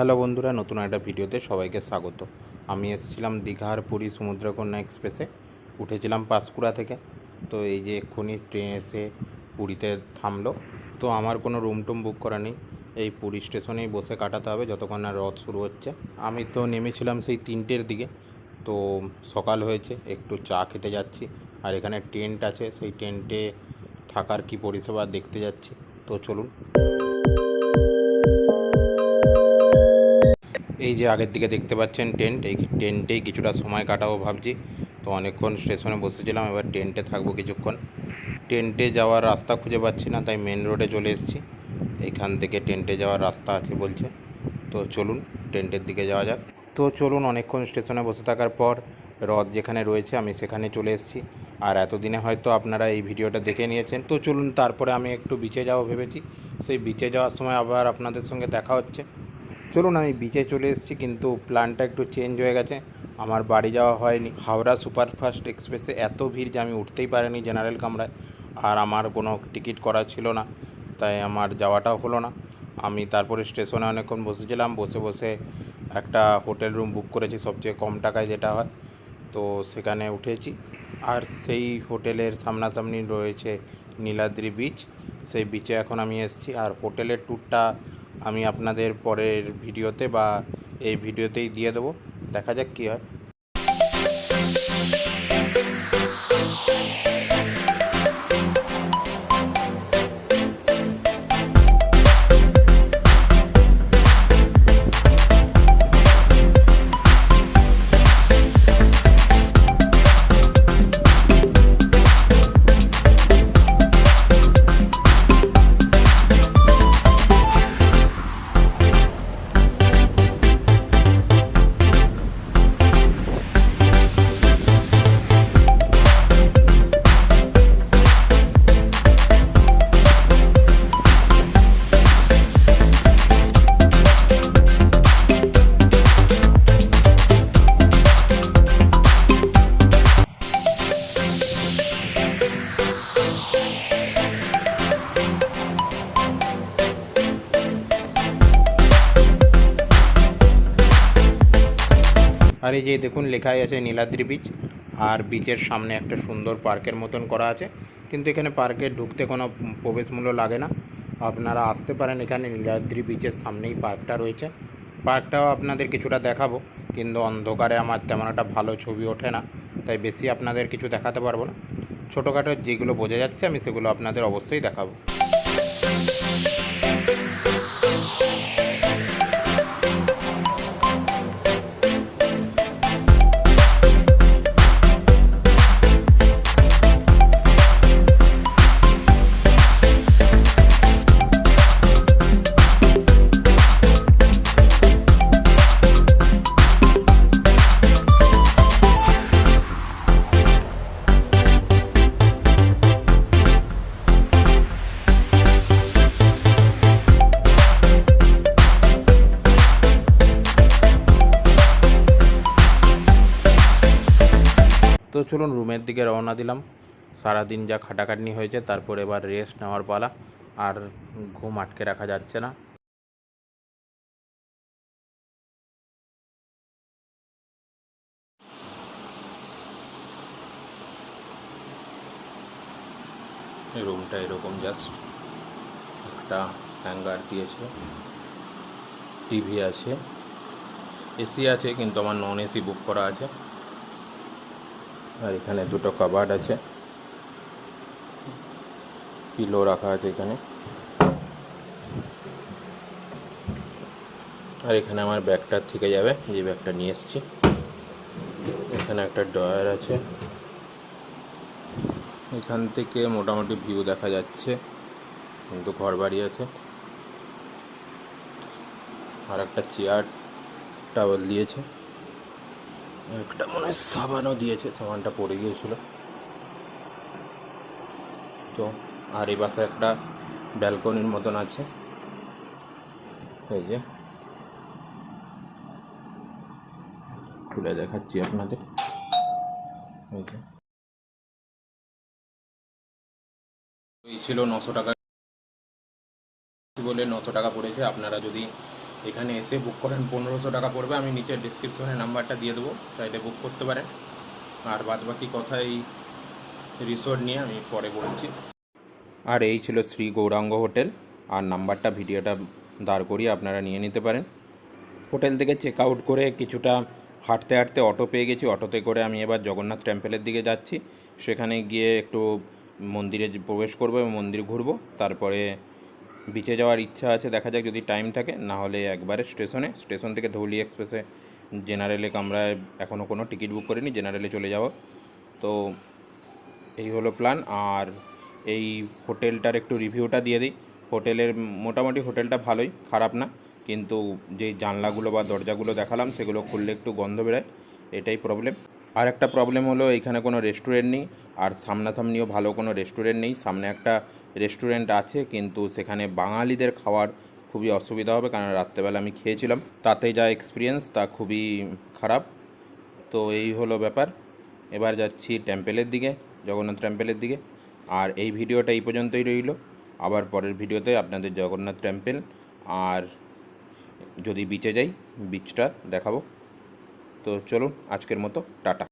Hello বন্ধুরা, নতুন একটা ভিডিওতে সবাইকে স্বাগত। আমি এসেছিলাম দীঘার পুরী সমুদ্রকন্যা এক্সপ্রেসে, উঠেছিলাম পাঁশকুড়া থেকে। তো এই যে এক্ষুনি ট্রেন এসে পুরীতে থামলো। তো আমার কোনো রুম টুম বুক করা নেই। এই পুরী স্টেশনেই বসে কাটাতে হবে, যতক্ষণ না রথ শুরু হচ্ছে। আমি তো নেমেছিলাম সেই তিনটের দিকে। তো সকাল হয়েছে, একটু চা খেতে যাচ্ছি। আর এখানে টেন্ট আছে, সেই টেন্টে থাকার কি পরিষেবা দেখতে যাচ্ছি। তো চলুন। এই যে আগের দিকে দেখতে পাচ্ছেন টেন্ট, এই টেন্টেই কিছুটা সময় কাটাবো ভাবছি। তো অনেকক্ষণ স্টেশনে বসেছিলাম, এবার টেন্টে থাকব কিছুক্ষণ। টেন্টে যাওয়ার রাস্তা খুঁজে পাচ্ছি না, তাই মেন রোডে চলে এসেছি। এইখান থেকে টেন্টে যাওয়ার রাস্তা আছে বলছে। তো চলুন, টেন্টের দিকে যাওয়া যাক। তো চলুন, অনেকক্ষণ স্টেশনে বসে থাকার পর রথ যেখানে রয়েছে, আমি সেখানে চলে এসেছি। আর এতদিনে হয়তো আপনারা এই ভিডিওটা দেখে নিয়েছেন। তো চলুন, তারপরে আমি একটু বিচে যাব ভেবেছি। সেই বিচে যাওয়ার সময় আবার আপনাদের সঙ্গে দেখা হচ্ছে। চলুন আমি বিচে চলে এসেছি, কিন্তু প্ল্যানটা একটু চেঞ্জ হয়ে গেছে। আমার বাড়ি যাওয়া হয়নি। হাওড়া সুপারফাস্ট এক্সপ্রেসে এত ভিড় যে আমি উঠতেই পারিনি জেনারেল কামরায়। আর আমার কোনো টিকিট করা ছিল না, তাই আমার যাওয়াটাও হলো না। আমি তারপরে স্টেশনে অনেকক্ষণ বসেছিলাম, বসে বসে একটা হোটেল রুম বুক করেছি, সবচেয়ে কম টাকায় যেটা হয়। তো সেখানে উঠেছি। আর সেই হোটেলের সামনাসামনি রয়েছে নীলাদ্রি বিচ সেই বিচে এখন আমি এসেছি। আর হোটেলের ট্যুরটা আমি আপনাদের পরের ভিডিওতে বা এই ভিডিওতেই দিয়ে দেবো। দেখা যাক কী হয়। আর এই যে দেখুন, লেখাই আছে নীলাদ্রি বিচ আর বিচের সামনে একটা সুন্দর পার্কের মতন করা আছে। কিন্তু এখানে পার্কে ঢুকতে কোনো প্রবেশ মূল্য লাগে না। আপনারা আসতে পারেন এখানে, নীলাদ্রি বিচের সামনেই পার্কটা রয়েছে। পার্কটাও আপনাদের কিছুটা দেখাবো, কিন্তু অন্ধকারে আমার তেমন একটা ভালো ছবি ওঠে না, তাই বেশি আপনাদের কিছু দেখাতে পারব না। ছোটোখাটো যেগুলো বোঝা যাচ্ছে, আমি সেগুলো আপনাদের অবশ্যই দেখাবো। চলুন রুমের দিকে রওনা দিলাম। সারাদিন যা খাটাখাটনি হয়েছে, তারপর এবার রেস্ট নেওয়ার পালা। আর ঘুম আটকে রাখা যাচ্ছে না। রুমটা এরকম জাস্ট একটা হ্যাঙ্গার দিয়েছে। টিভি আছে এসি আছে, কিন্তু আমার নন এসি বুক করা আছে। আর এখানে দুটো কাবার্ড আছে। পিলো রাখা আছে এখানে। আর এখানে আমার ব্যাগটা থেকে যাবে, যে ব্যাগটা নিয়ে এসেছি। এখানে একটা ড্রয়ার আছে। এখান থেকে মোটামুটি ভিউ দেখা যাচ্ছে, কিন্তু ঘর বাড়ি আছে। আর একটা চেয়ার টাওয়াল দিয়েছে। একটা মনে হয় সাবানও দিয়েছে, সাবানটা পড়ে গিয়েছিল। তো, আর এই পাশে একটা ব্যালকনির মতন আছে। এই যে। খুলে দেখাচ্ছি আপনাদের। এই যে। ছিল নশো টাকা। বলে নশো টাকা পড়েছে। আপনারা যদি এখানে এসে বুক করেন, পনেরোশো টাকা পড়বে। আমি নিচে ডিসক্রিপশনে নাম্বারটা দিয়ে দেবো, চাইলে বুক করতে পারেন। আর বাদ বাকি কথা এই রিসোর্ট নিয়ে আমি পরে বলছি। আর এই ছিল শ্রী গৌরাঙ্গ হোটেল। আর নাম্বারটা ভিডিওটা দাঁড় করিয়ে আপনারা নিয়ে নিতে পারেন। হোটেল থেকে চেক আউট করে কিছুটা হাঁটতে হাঁটতে অটো পেয়ে গেছি। অটোতে করে আমি এবার জগন্নাথ টেম্পেলের দিকে যাচ্ছি। সেখানে গিয়ে একটু মন্দিরে প্রবেশ করব এবং মন্দির ঘুরবো। তারপরে বিচে যাওয়ার ইচ্ছা আছে, দেখা যাক যদি টাইম থাকে। না হলে একবারে স্টেশনে স্টেশন থেকে ধৌলি এক্সপ্রেসে জেনারেলে কামরায় এখনও কোনো টিকিট বুক করিনি জেনারেলে চলে যাব। তো এই হলো প্ল্যান আর এই হোটেলটার একটু রিভিউটা দিয়ে দিই। হোটেলের মোটামুটি হোটেলটা ভালোই, খারাপ না। কিন্তু যে জানলাগুলো বা দরজাগুলো দেখালাম, সেগুলো খুললে একটু গন্ধ বেরোয়, এটাই প্রবলেম আর একটা প্রবলেম হলো এখানে কোনো রেস্টুরেন্ট নেই, আর সামনাসামনিও ভালো কোনো রেস্টুরেন্ট নেই। সামনে একটা রেস্টুরেন্ট আছে, কিন্তু সেখানে বাঙালিদের খাওয়ার খুবই অসুবিধা হবে, কারণ রাত্রেবেলা আমি খেয়েছিলাম। তাতে যা এক্সপিরিয়েন্স তা খুবই খারাপ। তো এই হলো ব্যাপার। এবার যাচ্ছি টেম্পেলের দিকে, জগন্নাথ টেম্পেলের দিকে। আর এই ভিডিওটা এই পর্যন্তই রইল। আবার পরের ভিডিওতে আপনাদের জগন্নাথ টেম্পেল আর যদি বিচে যাই বিচটা দেখাবো। তো চলুন আজকের মতো টাটা।